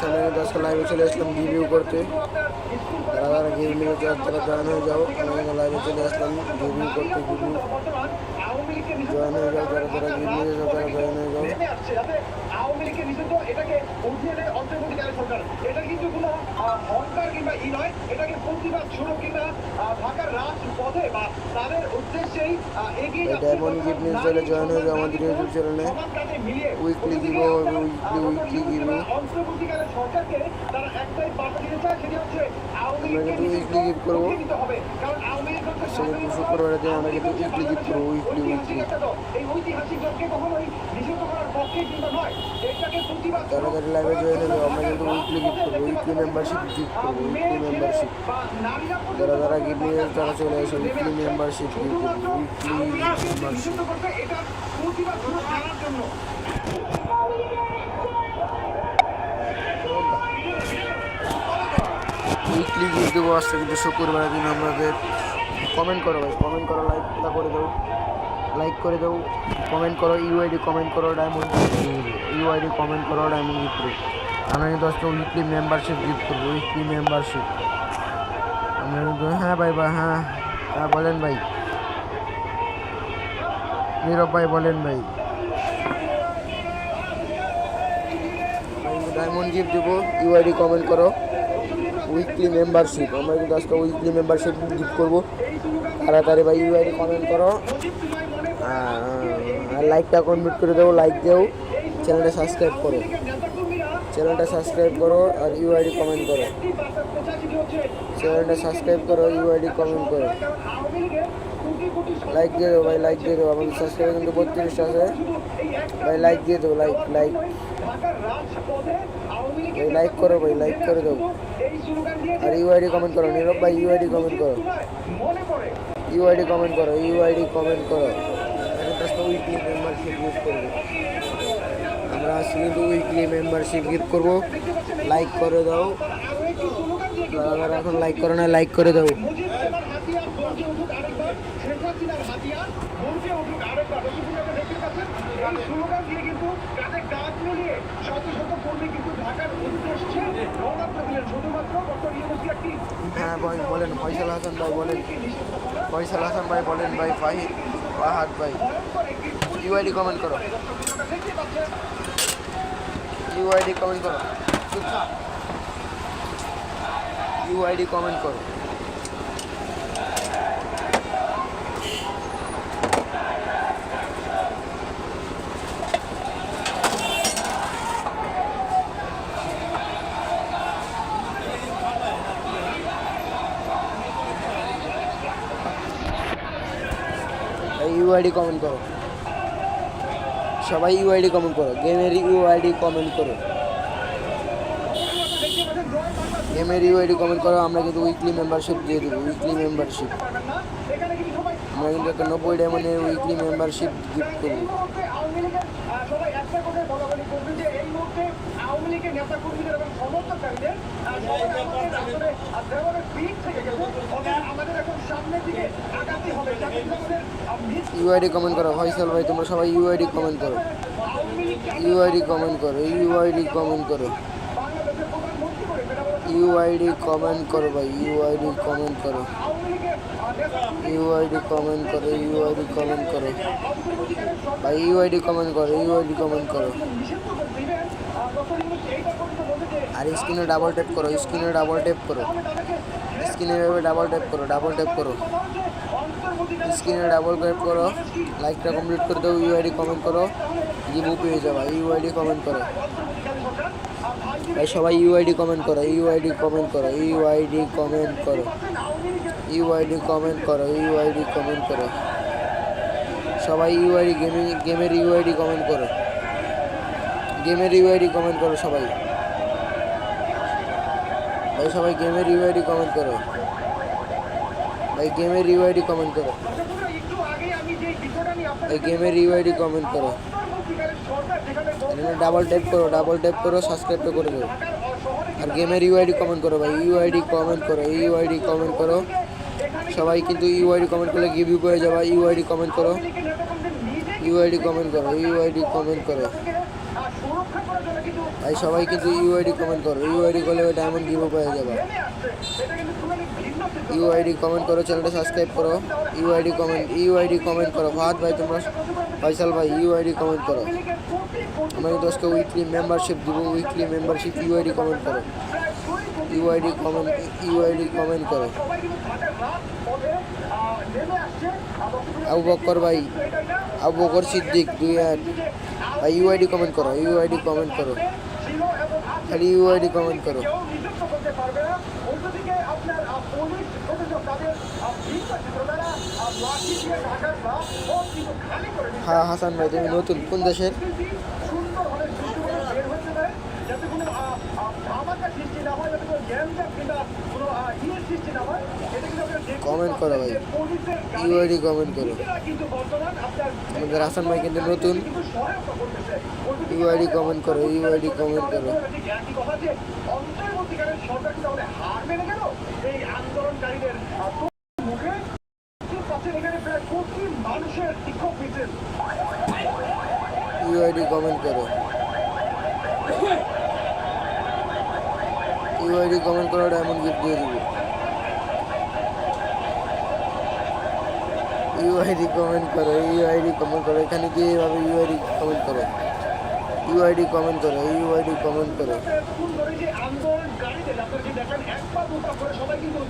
গাছ আমরা কিন্তু আজকে লাইভে চলে আসলাম রিভিউ করতে। যারা যারা গেম নিয়ে যারা তারা জয়েন হয়ে যাও। আমরা কিন্তু লাইভে চলে আসলাম রিভিউ করতে রিভিউ জয়েন হয়ে যাও, যারা যারা গেম নিয়ে যাও তারা জয়েন হয়ে যাও। নেমে আসছে যাতে আওয়ামী লীগের নিষিদ্ধ এটাকে উঠিয়ে দেয় অন্তর্বর্তীকালীন সরকার। এটা কিন্তু কোনো হরতাল কিংবা ই নয় এটাকে প্রতিবাদ শুরু কিংবা ঢাকার রাজপথে বা তাদের উদ্দেশ্যেই এগিয়ে ডায়মন্ড গিফট নিউজ চ্যানেলে জয়েন হয়ে যাও আমাদের ইউটিউব চ্যানেলে মিলিয়ে উইকলি দিব উইকলি উইকলি দিব অন্তর্বর্তীকালীন সরকারকে তারা একটাই বার্তা দিতে চায় সেটি হচ্ছে আওয়ামী লীগকে করব। কারণ আওয়ামী লীগ হচ্ছে সেদিন শুক্রবারের আমরা কিন্তু উইকলি গিফট করব উইকলি উইকলি এই ঐতিহাসিক দলকে কখনোই নিষিদ্ধ করার পক্ষে কিন্তু নয় প্রতিবাদ তাড়াতাড়ি লাইভে জয়েন যাও আমরা কিন্তু উইকলি গিফট করব উইকলি মেম্বারশিপ গিফট করব উইকলি মেম্বারশিপ যারা যারা গিফট নিয়ে তারা চলে আসে উইকলি মেম্বারশিপ গিফট করব উইকলি মেম্বারশিপ উইকলি গিফট দেবো আসছে কিন্তু শুক্রবারের দিন আমাদের। কমেন্ট করো ভাই কমেন্ট করো লাইক করে দাও। লাইক করে দাও কমেন্ট করো ইউআইডি কমেন্ট করো ডায়মন্ড ইউআইডি কমেন্ট করো ডায়মন্ড গিফট করো আমরা কিন্তু উইকলি মেম্বারশিপ গিফট করব উইকলি মেম্বারশিপ কিন্তু হ্যাঁ ভাই ভাই হ্যাঁ হ্যাঁ বলেন ভাই। নীরব ভাই, বলেন ভাই। ডায়মন্ড গিফট দেবো ইউআইডি কমেন্ট করো। উইকলি মেম্বারশিপ আমরা আজকে উইকলি মেম্বারশিপ গিফট করব। তাড়াতাড়ি ভাই ইউআইডি কমেন্ট করো। আর লাইকটা কমপ্লিট করে দেবো লাইক দেও চ্যানেলটা সাবস্ক্রাইব করো। চ্যানেলটা সাবস্ক্রাইব করো আর ইউআইডি কমেন্ট করো। চ্যানেলটা সাবস্ক্রাইব করো ইউআইডি কমেন্ট করো। লাইক দিয়ে দেবো ভাই লাইক দিয়ে দেবো। আমাদের সাবস্ক্রাইব কিন্তু বত্রিশটা আছে। ভাই লাইক দিয়ে দেবো লাইক লাইক ভাই লাইক করো ভাই লাইক করে দেবো। আর ইউআইডি কমেন্ট করো, নীরব ভাই ইউআইডি কমেন্ট করো। ইউআইডি কমেন্ট করো ইউআইডি কমেন্ট করো। উইকলি মেম্বারশিপ ইউজ করব। আমরা কিন্তু উইকলি মেম্বারশিপ গিফট করব। লাইক করে দাও। যারা এখন লাইক করে না লাইক করে দাও। হ্যাঁ ভাই বলেন, ফয়সাল হাসান ভাই বলেন। ফয়সাল হাসান ভাই বলেন ভাই, ফাহিদ। ফাহাদ ভাই ভয়ঙ্কর একটি ইউআইডি কমেন্ট করো আপনারা দেখতে পাচ্ছেন ইউআইডি কমেন্ট করো করো করো। সবাই ইউআইডি কমেন্ট করো গেমের ইউআইডি কমেন্ট করো। গেমের ইউআইডি কমেন্ট করো, আমরা কিন্তু উইকলি মেম্বারশিপ দিয়ে দেবো উইকলি মেম্বারশিপ আমরা কিন্তু একটা নব্বই ডায়মন্ডের উইকলি মেম্বারশিপ গিফট সমর্থককারীদের ইউআইডি কমেন্ট করো ফয়সাল ভাই তোমরা সবাই ইউআইডি কমেন্ট করো ইউআইডি কমেন্ট করো ইউআইডি কমেন্ট করো ইউআইডি কমেন্ট করো ভাই ইউআইডি কমেন্ট করো ইউআইডি কমেন্ট করো ইউআইডি কমেন্ট করো ভাই ইউআইডি কমেন্ট করো ইউআইডি কমেন্ট করো আর স্ক্রিনে ডাবল ট্যাপ করো স্ক্রিনে ডাবল ট্যাপ করো স্ক্রিনে এভাবে ডাবল ট্যাপ করো ডাবল ট্যাপ করো স্ক্রিনে ডাবল ট্যাপ করো লাইকটা কমপ্লিট করে দাও ইউআইডি কমেন্ট করো রিভিউ পেয়ে যাবা ইউআইডি কমেন্ট করো ভাই সবাই ইউআইডি কমেন্ট করো ইউআইডি কমেন্ট করো ইউআইডি কমেন্ট করো ইউআইডি কমেন্ট করো ইউআইডি কমেন্ট করো সবাই ইউআইডি গেমিং গেমের ইউআইডি কমেন্ট করো গেমের ইউআইডি কমেন্ট করো সবাই ভাই, সবাই গেমের ইউআইডি কমেন্ট করো। ভাই গেমের ইউআইডি কমেন্ট করো। ভাই গেমের ইউআইডি কমেন্ট করো। ডাবল ট্যাপ করো ডাবল ট্যাপ করো সাবস্ক্রাইবটা করে দেবো আর গেমের ইউআইডি কমেন্ট করো, ভাই ইউআইডি কমেন্ট করো ইউআইডি কমেন্ট করো। সবাই কিন্তু ইউআইডি কমেন্ট করলে গিভ পেয়ে যাবা ইউআইডি কমেন্ট করো। ইউআইডি কমেন্ট করো ইউআইডি কমেন্ট করো। ভাই সবাই কিন্তু ইউআইডি কমেন্ট করো ইউআইডি করলে ওই ডায়মন্ড গিভ পেয়ে যাবে ইউআইডি কমেন্ট করো চ্যানেলটা সাবস্ক্রাইব করো ইউআইডি কমেন্ট ইউআইডি কমেন্ট করো ভাত ভাই তোমরা ফয়সাল ভাই ইউআইডি কমেন্ট করো আমরা কিন্তু উইকলি মেম্বারশিপ দিব উইকলি মেম্বারশিপ ইউআইডি কমেন্ট করো ইউআইডি কমেন্ট ইউআইডি কমেন্ট করো আবু বক্কর ভাই আবু বকর সিদ্দিক দুই ভাই ইউআইডি কমেন্ট করো ইউআইডি কমেন্ট করো ইউআইডি কমেন্ট করো। হ্যাঁ হাসান ভাই তুমি নতুন কোন দেশের? যাতে কোনো ধামাকা সৃষ্টি না হয় যাতে কোনো গ্যাঞ্জাম কিংবা Comment করো ভাই। ইউআইডি কমেন্ট করো। আমাদের হাসান ভাই কিন্তু নতুন। ইউআইডি কমেন্ট করো ইউআইডি কমেন্ট করো। ইউআইডি কমেন্ট করো। ইউআইডি কমেন্ট করা ডায়মন্ড গিফট দিয়ে দিবে। ইউআইডি কমেন্ট করো ইউআইডি কমেন্ট করো, এখানে কি এভাবে ইউআইডি কমেন্ট করো। ইউআইডি কমেন্ট করো ইউআইডি কমেন্ট করো। আপনারা যে দেখেন এক পা দু করে সবাই কিন্তু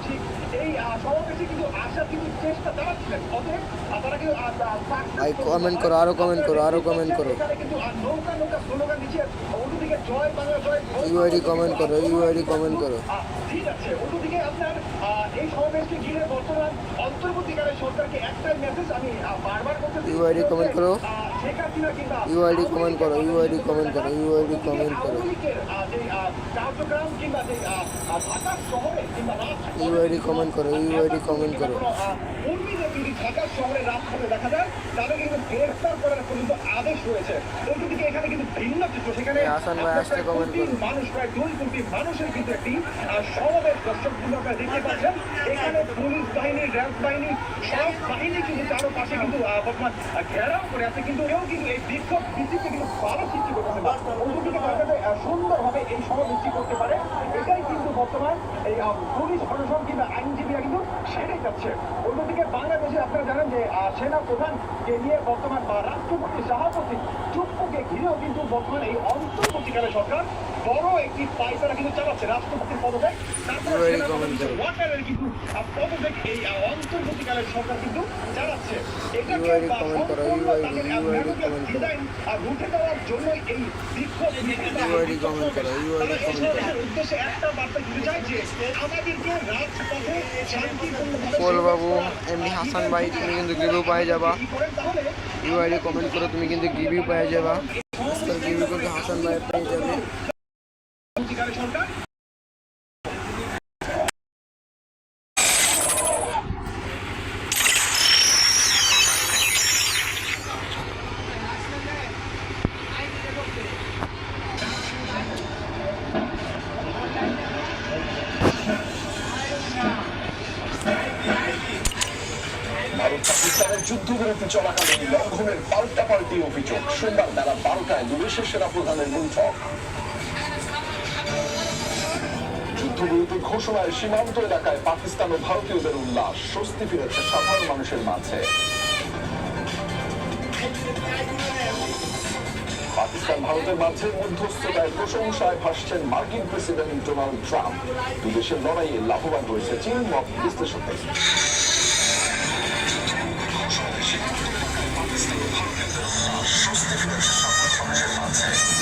এই সমাবেশে কিন্তু আসার কিন্তু চেষ্টা চালাচ্ছিলেন। অতএব আপনারা কিন্তু ভাই কমেন্ট করো আরও কমেন্ট করো আরও কমেন্ট করো। ইউআইডি কমেন্ট করো ইউআইডি কমেন্ট করো। ঠিক আছে। অন্যদিকে আপনার এই সমাবেশকে ঘিরে বর্তমান অন্তর্বর্তীকালের সরকারকে একটাই মেসেজ আমি বারবার করতে UID comment করো। ইউআইডি কমেন্ট করো, ইউআইডি কমেন্ট করো, ইউআইডি কমেন্ট করো। ইউআইডি কমেন্ট করো, ইউআইডি কমেন্ট করো। ঢাকা শহরে রাজপথে দেখা যায় তাদের কিন্তু গ্রেফতার করার পর্যন্ত আদেশ রয়েছে। অন্যদিকে এখানে কিন্তু ভিন্ন চিত্র সেখানে করুন। মানুষ প্রায় দুই কোটি মানুষের কিন্তু একটি সমাবেশ দর্শক কিন্তু আপনারা দেখতে পাচ্ছেন। এখানে পুলিশ বাহিনী র্যাব বাহিনী সব বাহিনী কিন্তু তার পাশে কিন্তু বর্তমান ঘেরাও করে আছে। কিন্তু কেউ কিন্তু এই বিক্ষোভ মিছিলকে কিন্তু ভালো সৃষ্টি করতেছে না অন্যদিকে আহ, সুন্দরভাবে এই সমাবেশটি করতে পারে। এটাই কিন্তু বর্তমান এই পুলিশ প্রশাসন কিংবা আইনজীবীরা কিন্তু সেটাই যাচ্ছে। অন্যদিকে বাংলাদেশে আপনারা জানেন যে সেনা প্রধানকে নিয়ে বর্তমান, বা রাষ্ট্রপতি সভাপতি চুপ্পুকে ঘিরেও কিন্তু বর্তমান এই অন্তর্বর্তীকালে সরকার বড় একটি পায়তারা কিন্তু চালাচ্ছে রাষ্ট্রপতির পদত্যাগ। তারপরে. ওয়াকারের কিন্তু পদত্যাগ এই অন্তর্বর্তীকালের সরকার কিন্তু চালাচ্ছে। এটাকে তাদের। ডিজাইন, দেওয়ার জন্যই এই বিক্ষোভ উদ্দেশ্যে একটা বার্তা দিতে যে আমাদেরকে রাজপথে বাবু এমনি হাসান ভাই তুমি কিন্তু গিভিউ পাই যাবা। ইউআইডি কমেন্ট করো তুমি কিন্তু গিভিউ পাই যাবা। আজকাল গিভিউ কিন্তু হাসান ভাই পেয়ে যাবে অন্তর্বর্তীকালে সরকার ভারত পাকিস্তানের যুদ্ধবিরতি চলাকালীন লঙ্ঘনের পাল্টাপাল্টি অভিযোগ সোমবার বেলা বারোটায় দুদেশের সেনা প্রধানের বৈঠক যুদ্ধবিরতি ঘোষণায় সীমান্ত এলাকায় পাকিস্তান ও ভারতীয়দের উল্লাস স্বস্তি ফিরেছে সাধারণ মানুষের মাঝে। পাকিস্তান ভারতের মাঝে মধ্যস্থতায় প্রশংসায় ভাসছেন মার্কিন প্রেসিডেন্ট ডোনাল্ড ট্রাম্প দুদেশের লড়াইয়ে লাভবান হয়েছে চীন মত আছে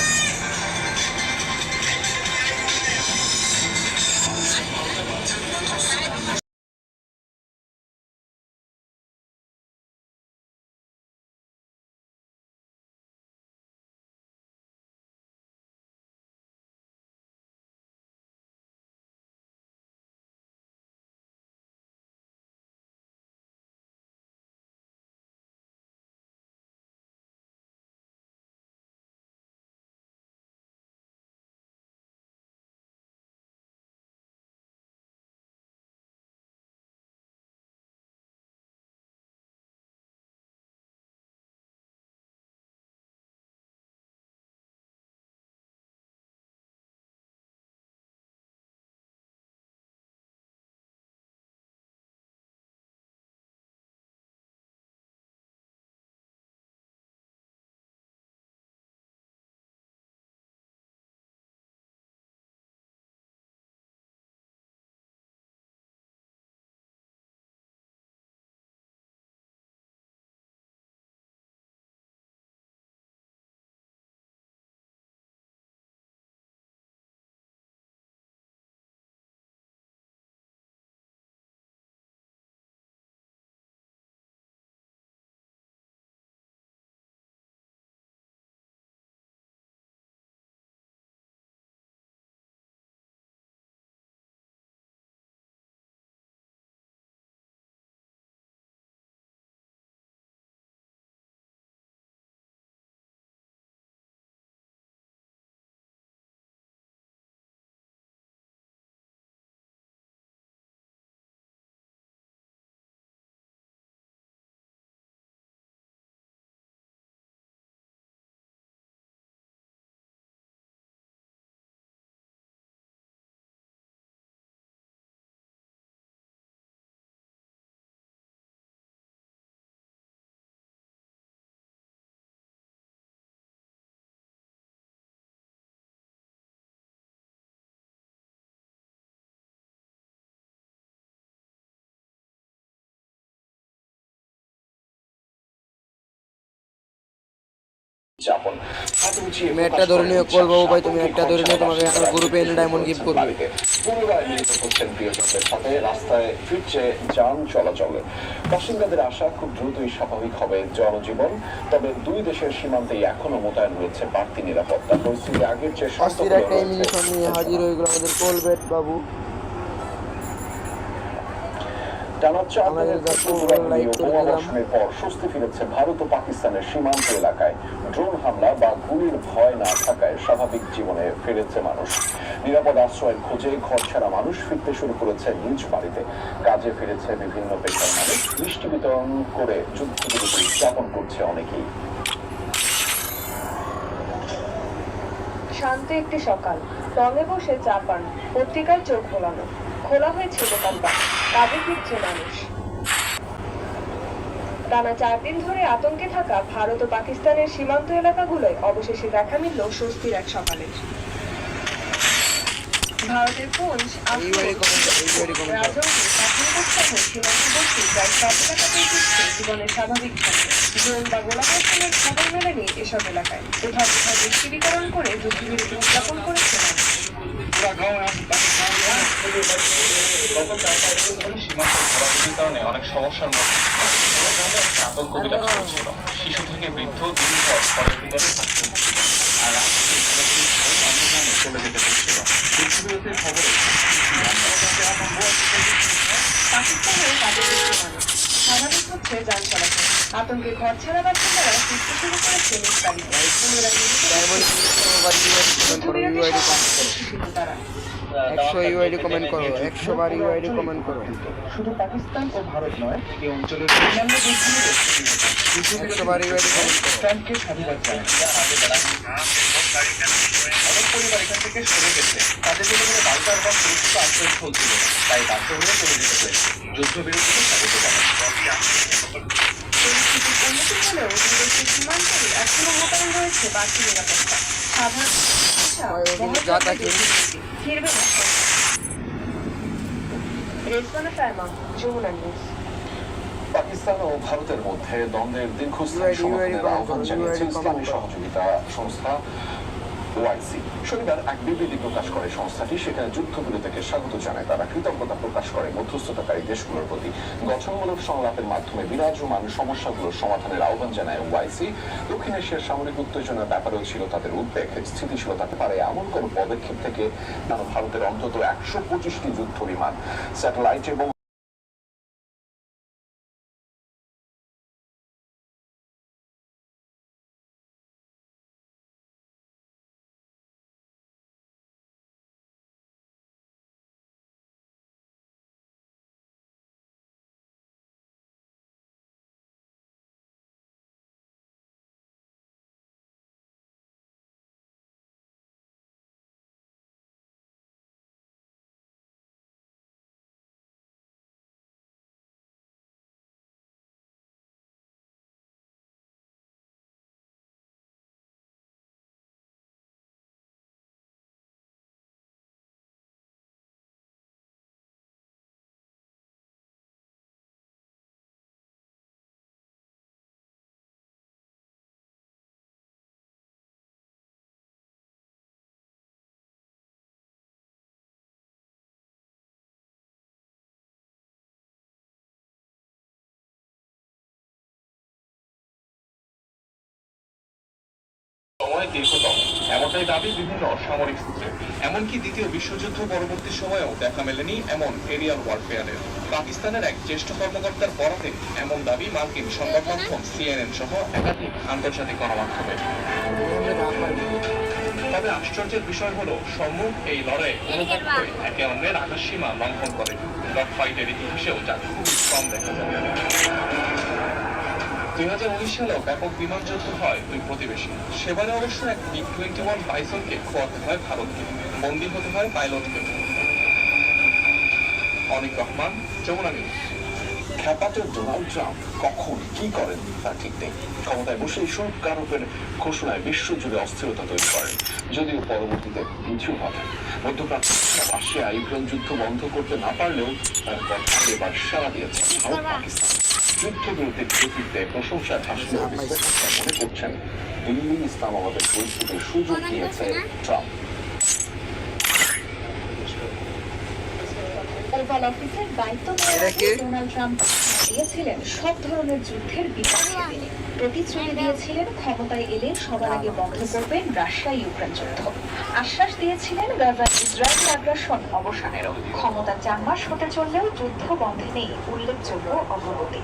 তুমি একটা ধরে নিও কল বাবু ভাই তুমি একটা ধরে নিও তোমাকে আমার গ্রুপে এনে ডায়মন্ড গিফট করবে। সাথে রাস্তায় ফিরছে যান চলাচলে। বাসিন্দাদের আশা খুব দ্রুতই স্বাভাবিক হবে জনজীবন তবে দুই দেশের সীমান্তেই এখনও মোতায়েন রয়েছে বাড়তি নিরাপত্তা। পরিস্থিতি আগের চেয়ে অস্থির একটা। নিয়ে হাজির হয়ে গেল আমাদের কোলবেট বাবু। টানা চার দিনের কাছে প্রচুর লাইক ও করে বোমা দিলাম। বর্ষণের পর স্বস্তি ফিরেছে ভারত ও পাকিস্তানের সীমান্ত এলাকায়। ড্রোন হামলা বা গুলির ভয় না থাকায় স্বাভাবিক জীবনে ফিরেছে মানুষ। নিরাপদ আশ্রয়ের খোঁজে ঘর ছাড়া মানুষ ফিরতে শুরু করেছে নিজ বাড়িতে। কাজে ফিরেছে বিভিন্ন পেশার মানুষ। মিষ্টি বিতরণ করে যুদ্ধবিরতি যাপন করছে অনেকেই। শান্ত একটি সকাল। রঙে বসে চা পান। পত্রিকায় চোখ ভোলানো খোলা হয়েছে দোকানপাট। কাজে ফিরছে মানুষ। টানা চার দিন ধরে আতঙ্কে থাকা ভারত ও পাকিস্তানের সীমান্ত এলাকাগুলোয় অবশেষে দেখা মিলল স্বস্তির এক সকালের ভারতের সহ সীমান্তবর্তী প্রায় সব এলাকাতেই ফিরছে জীবনের স্বাভাবিক ধারা ড্রোন বা গোলাবর্ষণের খবর মেলেনি এসব এলাকায়। কোথাও কোথাও বৃষ্টি বিতরণ করে যুদ্ধবিরতি উদযাপন করেছে অনেক সমস্যার মধ্যে বৃদ্ধ দিন পর ঘরের ভিতরে আর চলে যেতে হচ্ছিল যুদ্ধবিরতির খবরে স্বাভাবিক হচ্ছে যান চলাচল। আতঙ্কে ঘর ছাড়া বাসিন্দারা ফিরতে শুরু করেছে একশো ইউআইডি কমেন্ট করো একশো বার ইউআইডি কমেন্ট করো। শুধু পাকিস্তান ও ভারত নয় এই অঞ্চলের অন্যান্য দেশগুলোরও একশো বার ইউআইডি কমেন্ট করো। ট্রাম্পকে সাধুবাদ জানায়। অনেক পরিবার এখান থেকে সরে গেছে। তাদের জন্য কোনো বাংকার বা সুরক্ষিত আশ্রয়স্থল ছিল তাই বাধ্য হয়ে চলে যেতে হয়েছে। যুদ্ধবিরতিকে স্বাগত পরিস্থিতির উন্নতি হলেও দুদেশের সীমান্তে এখনও মোতায়েন রয়েছে বাড়তি নিরাপত্তা। সাধারণ ওই ওখানে যা থাকে। ফিরবে না। রেজওয়ানা ফারমা যমুনা নিউজ। পাকিস্তান ও ভারতের মধ্যে দ্বন্দ্বের দীর্ঘস্থায়ী সমাধানের আহ্বান জানিয়েছে ইসলামী সহযোগিতা সংস্থা ওআইসি। শনিবার এক বিবৃতি প্রকাশ করে সংস্থাটি, সেখানে যুদ্ধবিরতিকে স্বাগত জানায় তারা। কৃতজ্ঞতা প্রকাশ করে মধ্যস্থতাকারী দেশগুলোর প্রতি। গঠনমূলক সংলাপের মাধ্যমে বিরাজমান সমস্যাগুলোর সমাধানের আহ্বান জানায় ওআইসি। দক্ষিণ এশিয়ার সামরিক উত্তেজনার ব্যাপারেও ছিল তাদের উদ্বেগ। স্থিতিশীলতাতে পারে এমন কোন পদক্ষেপ থেকে ভারতের অন্তত একশো পঁচিশটি যুদ্ধ বিমান, স্যাটেলাইট এবং সময় দীর্ঘতম। এমনটাই দাবি বিভিন্ন সামরিক সূত্রে। এমনকি দ্বিতীয় বিশ্বযুদ্ধ পরবর্তী সময়েও দেখা মেলেনি এমন এরিয়াল ওয়ারফেয়ারের। পাকিস্তানের এক জ্যেষ্ঠ কর্মকর্তার বরাতে এমন দাবি মার্কিন সংবাদ মাধ্যম সিএনএন সহ একাধিক আন্তর্জাতিক গণমাধ্যমে। তবে আশ্চর্যের বিষয় হলো, সম্মুখ এই লড়াই একে অন্যের আকাশ সীমা লঙ্ঘন করে। ডগ ফাইটের ইতিহাসেও যা খুবই কম দেখা যায়। দুই হাজার উনিশ সালেও ব্যাপক বিমান যুদ্ধ হয় দুই প্রতিবেশী। সেবারে অবশ্য এক মিগ টোয়েন্টি ওয়ান বাইসনকে খোয়াতে হয় ভারতকে। বন্দী হতে হয় পাইলটকে। অনিক রহমান, যমুনা নিউজ। খ্যাপাটের ডোনাল্ড ট্রাম্প কখন কি করেন তা ঠিক নেই। ক্ষমতায় বসে শুল্ক আরোপের ঘোষণায় বিশ্বজুড়ে অস্থিরতা তৈরি করেন। যদিও পরবর্তীতে পিছু হটেন মধ্যপ্রাচ্য রাশিয়া ইউক্রেন যুদ্ধ বন্ধ করতে না পারলেও তার কথা এবার সারা দিয়েছে ভারত পাকিস্তান যুদ্ধবিরতির গতিতে প্রশংসার হাসি মনে করছেন দিল্লি ইসলামাবাদের পরিস্থিতির সুযোগ নিয়েছে ট্রাম্প। ওভাল অফিসের দায়িত্ব? ডোনাল্ড ট্রাম্প দিয়েছিলেন সব ধরনের যুদ্ধের বিপক্ষে প্রতিশ্রুতি দিয়েছিলেন ক্ষমতায় এলে সবার আগে বন্ধ করবেন রাশিয়া ইউক্রেন যুদ্ধ। আশ্বাস দিয়েছিলেন গাজা ইসরায়েলি আগ্রাসন অবসানেরও। ক্ষমতা চার মাস হতে চললেও যুদ্ধ বন্ধে নেই, উল্লেখযোগ্য অগ্রগতি।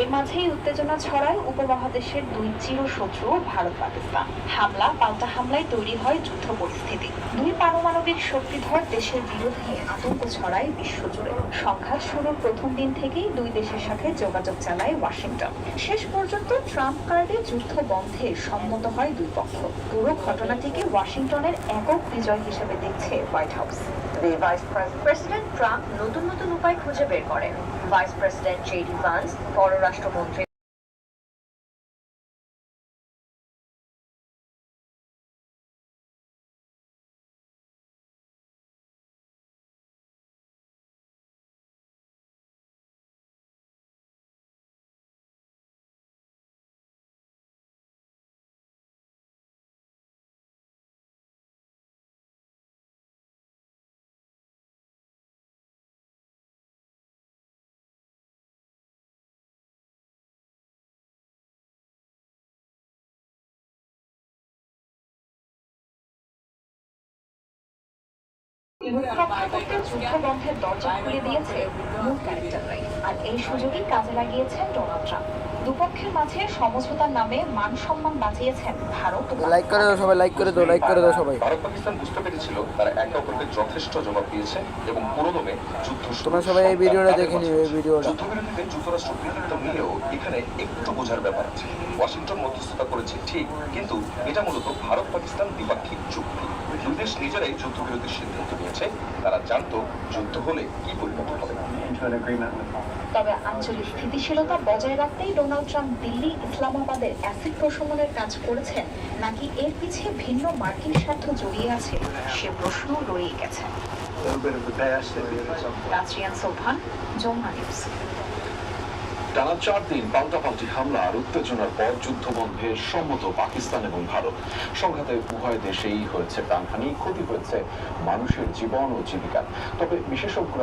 এর মাঝেই উত্তেজনা ছড়ায় উপমহাদেশের দুই চিরশত্রু ভারত পাকিস্তান। হামলা, পাল্টা হামলায় তৈরি হয় যুদ্ধ পরিস্থিতি। দুই পারমাণবিক শক্তিধর দেশের বিরুদ্ধে আতঙ্ক ছড়ায় বিশ্বজুড়ে। সংঘাত শুরুর প্রথম দিন থেকেই দুই দেশের সাথে যোগাযোগ চালায় ওয়াশিংটন। শেষ পর্যন্ত ট্রাম্প কার্ডে যুদ্ধ বন্ধে সম্মত হয় দুই পক্ষ। পুরো ঘটনাটিকে ওয়াশিংটনের একক বিজয় হিসেবে দেখছে হোয়াইট হাউস। প্রেসিডেন্ট ট্রাম্প নতুন নতুন উপায় খুঁজে বের করেন। ভাইস প্রেসিডেন্ট জেডি ভান্স, পররাষ্ট্রমন্ত্রী মুখপাত্রপক্ষে যুদ্ধ বন্ধের দরজা খুলে দিয়েছে মূল ক্যারেক্টাররাই। আর এই সুযোগই কাজে লাগিয়েছেন ডোনাল্ড ট্রাম্প। দুপক্ষের মাঝে সমঝোতার নামে মান সম্মান বাঁচিয়েছেন ভারত লাইক করে দাও সবাই লাইক করে দাও লাইক করে দাও সবাই। ভারত পাকিস্তান বুঝতে পেরেছিল তারা একে অপরকে যথেষ্ট জবাব দিয়েছে এবং পুরোদমে যুদ্ধ তোমরা সবাই এই ভিডিওটা দেখে নিও এই ভিডিওটা। যুদ্ধবিরতিতে যুক্তরাষ্ট্র কৃতিত্ব নিলেও এখানে একটু বোঝার ব্যাপার আছে। ওয়াশিংটন মধ্যস্থতা করেছে ঠিক কিন্তু এটা মূলত ভারত পাকিস্তান দ্বিপাক্ষিক চুক্তি। দুই দেশ নিজেরাই যুদ্ধবিরতির সিদ্ধান্ত নিয়েছে তারা জানত যুদ্ধ হলে কি পরিণত হবে। তবে আঞ্চলিক স্থিতিশীলতা বজায় রাখতেই ডোনাল্ড ট্রাম্প দিল্লি ইসলামাবাদের অ্যাসিড প্রশমনের কাজ করেছেন নাকি এর পিছিয়ে ভিন্ন মার্কিন স্বার্থ জড়িয়ে আছে সে প্রশ্ন রয়েই গেছে। রাত্রিয়ান সোভান যমুনা নিউজ। টানা চার দিন পাল্টাপাল্টি হামলা আর উত্তেজনার পর যুদ্ধবন্ধে সম্মত পাকিস্তান এবং ভারত। সংঘাতে উভয় দেশেই হয়েছে প্রাণহানি, ক্ষতি হয়েছে মানুষের জীবন ও জীবিকা। তবে বিশেষজ্ঞরা